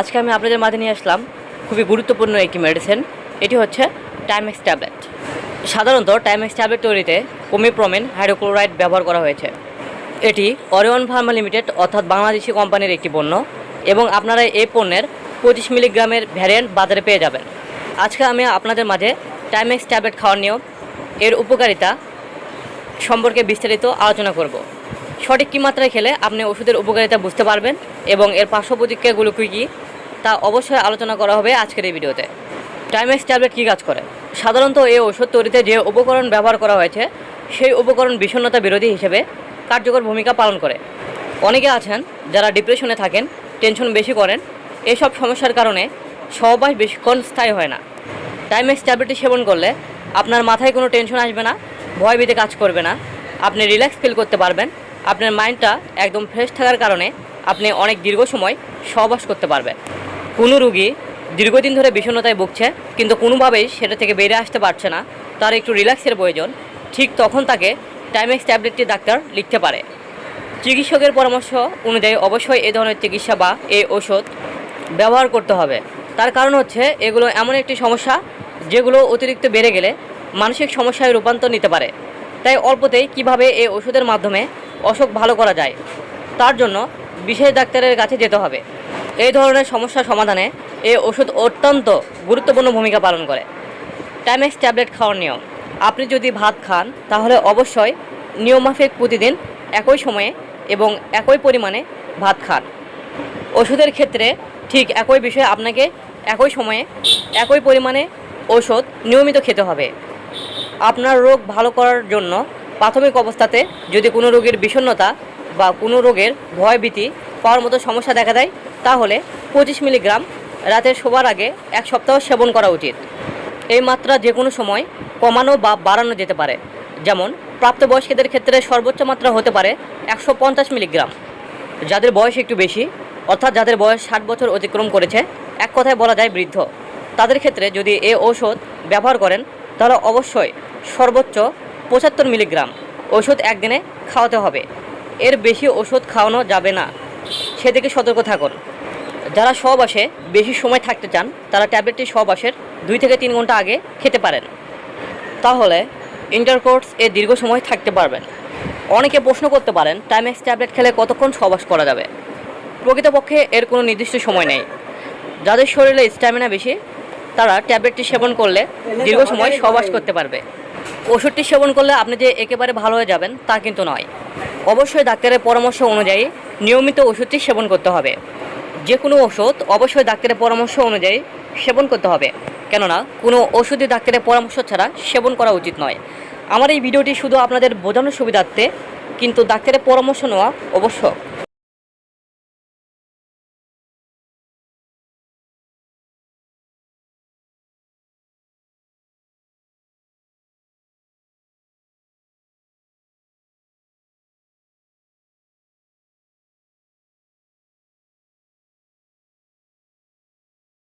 আজকে আমি আপনাদের মাঝে নিয়ে আসলাম খুবই গুরুত্বপূর্ণ একটি মেডিসিন এটি হচ্ছে টাইমেক্স ট্যাবলেট সাধারণত টাইমেক্স ট্যাবলেট তৈরিতে কোমিপ্রোমেন হাইড্রোক্লোরাইড ব্যবহার করা হয়েছে। এটি অরিয়ন ফার্মা লিমিটেড অর্থাৎ বাংলাদেশি কোম্পানির একটি পণ্য, এবং আপনারা এই পণ্যের পঁচিশ মিলিগ্রামের ভ্যারিয়েন্ট বাজারে পেয়ে যাবেন। আজকে আমি আপনাদের মাঝে টাইমেক্স ট্যাবলেট খাওয়ার নিয়ম, এর উপকারিতা সম্পর্কে বিস্তারিত আলোচনা করব। সঠিক কী মাত্রায় খেলে আপনি ওষুধের উপকারিতা বুঝতে পারবেন এবং এর পার্শ্ব প্রতিক্রিয়াগুলো কী কী, তা অবশ্যই আলোচনা করা হবে আজকের এই ভিডিওতে। টাইমেক্স ট্যাবলেট কী কাজ করে? সাধারণত এই ওষুধ তৈরিতে যে উপকরণ ব্যবহার করা হয়েছে, সেই উপকরণ বিষণ্ণতা বিরোধী হিসেবে কার্যকর ভূমিকা পালন করে। অনেকে আছেন যারা ডিপ্রেশনে থাকেন টেনশন বেশি করেন, এসব সমস্যার কারণে সহবাস বেশিক্ষণ স্থায়ী হয় না। টাইমেক্স ট্যাবলেটটি সেবন করলে আপনার মাথায় কোনো টেনশন আসবে না, ভয় ভীতে কাজ করবে না, আপনি রিল্যাক্স ফিল করতে পারবেন আপনার মাইন্ডটা একদম ফ্রেশ থাকার কারণে আপনি অনেক দীর্ঘ সময় সহবাস করতে পারবেন। কোনো রুগী দীর্ঘদিন ধরে বিষণ্ণতায় ভুগছে, কিন্তু কোনোভাবেই সেটা থেকে বেরিয়ে আসতে পারছে না। তার একটু রিল্যাক্সের প্রয়োজন। ঠিক তখন তাকে টাইমেক্স ট্যাবলেটটি ডাক্তার লিখতে পারে। চিকিৎসকের পরামর্শ অনুযায়ী অবশ্যই এ ধরনের চিকিৎসা বা এই ওষুধ ব্যবহার করতে হবে। তার কারণ হচ্ছে এগুলো এমন একটি সমস্যা যেগুলো অতিরিক্ত বেড়ে গেলে মানসিক সমস্যায় রূপান্তর নিতে পারে। তাই অল্পতেই কীভাবে এই ওষুধের মাধ্যমে অসুখ ভালো করা যায়, তার জন্য বিশেষ ডাক্তারের কাছে যেতে হবে। এই ধরনের সমস্যা সমাধানে এই ওষুধ অত্যন্ত গুরুত্বপূর্ণ ভূমিকা পালন করে। টাইমেক্স ট্যাবলেট খাওয়ার নিয়ম। আপনি যদি ভাত খান, তাহলে অবশ্যই নিয়মমাফিক প্রতিদিন একই সময়ে এবং একই পরিমাণে ভাত খান। ওষুধের ক্ষেত্রে ঠিক একই বিষয়ে আপনাকে একই সময়ে একই পরিমাণে ওষুধ নিয়মিত খেতে হবে। আপনার রোগ ভালো করার জন্য প্রাথমিক অবস্থাতে যদি কোনো রোগীর বিষণ্ণতা বা কোনো রোগের ভয়ভীতি পাওয়ার মতো সমস্যা দেখা দেয়, তাহলে পঁচিশ মিলিগ্রাম রাতে শোবার আগে এক সপ্তাহ সেবন করা উচিত। এই মাত্রা যে কোনো সময় কমানো বা বাড়ানো যেতে পারে। যেমন, প্রাপ্তবয়স্কদের ক্ষেত্রে সর্বোচ্চ মাত্রা হতে পারে একশো পঞ্চাশ মিলিগ্রাম। যাদের বয়স একটু বেশি, অর্থাৎ যাদের বয়স ষাট বছর অতিক্রম করেছে, এক কথায় বলা যায় বৃদ্ধ। তাদের ক্ষেত্রে যদি এ ঔষধ ব্যবহার করেন, তাহলে অবশ্যই সর্বোচ্চ পঁচাত্তর মিলিগ্রাম ওষুধ একদিনে খাওয়াতে হবে। এর বেশি ওষুধ খাওয়ানো যাবে না। সেদিকে সতর্ক থাকুন। যারা সহবাসে বেশি সময় থাকতে চান, তারা ট্যাবলেটটি সহবাসের দুই থেকে তিন ঘণ্টা আগে খেতে পারেন। তাহলে ইন্টারকোর্স এ দীর্ঘ সময় থাকতে পারবেন। অনেকে প্রশ্ন করতে পারেন টাইমেক্স ট্যাবলেট খেলে কতক্ষণ সহবাস করা যাবে? প্রকৃতপক্ষে এর কোনো নির্দিষ্ট সময় নেই। যাদের শরীরে স্ট্যামিনা বেশি, তারা ট্যাবলেটটি সেবন করলে দীর্ঘ সময় সবাস করতে পারবে। ওষুধটি সেবন করলে আপনি যে একেবারে ভালো হয়ে যাবেন তা কিন্তু নয়। অবশ্যই ডাক্তারের পরামর্শ অনুযায়ী নিয়মিত ওষুধটি সেবন করতে হবে। যে কোনো ওষুধ অবশ্যই ডাক্তারের পরামর্শ অনুযায়ী সেবন করতে হবে। কেননা, কোনো ওষুধই ডাক্তারের পরামর্শ ছাড়া সেবন করা উচিত নয়। আমার এই ভিডিওটি শুধু আপনাদের বোঝানোর সুবিধার্থে, কিন্তু ডাক্তারের পরামর্শ নেওয়া অবশ্য